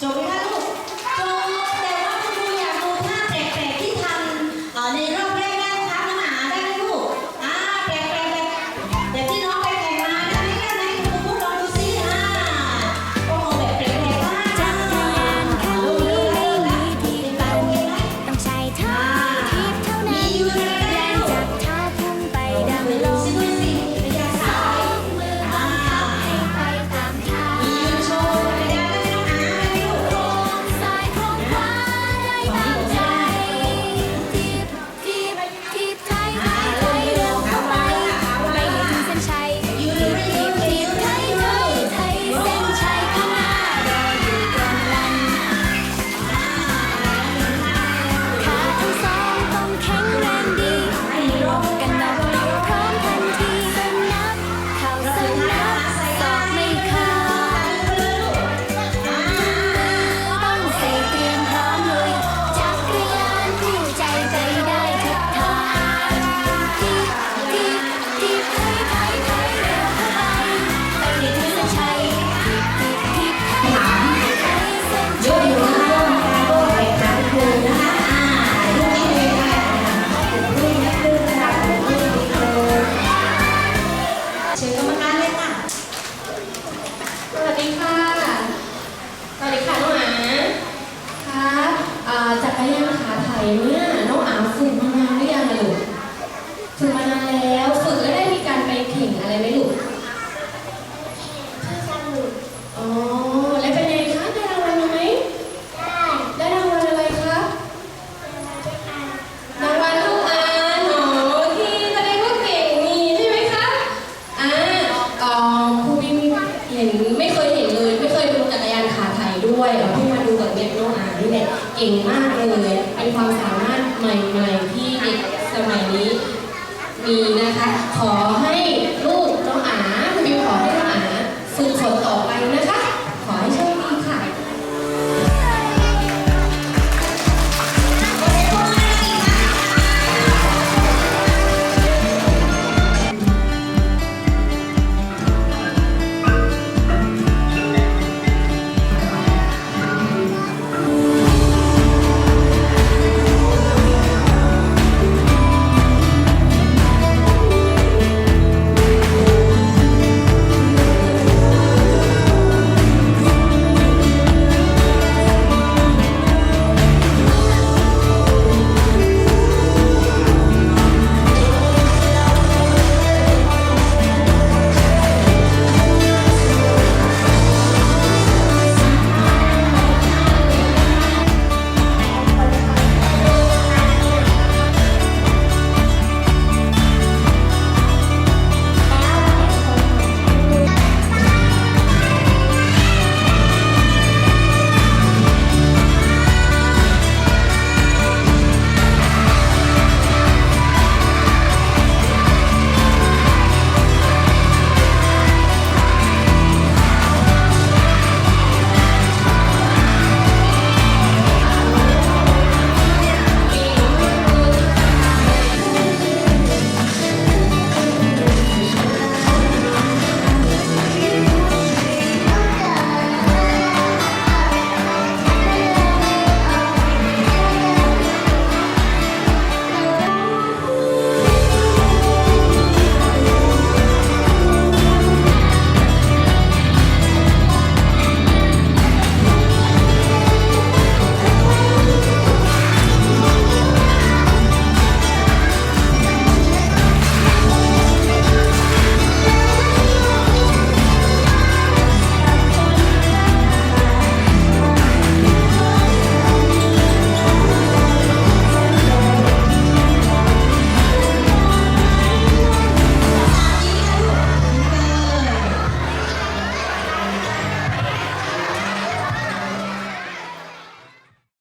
저기 นี่เนี่เก่งมากเลย เป็นความสามารถใหม่ ๆ ที่เด็กสมัยนี้มีนะคะ ขอให้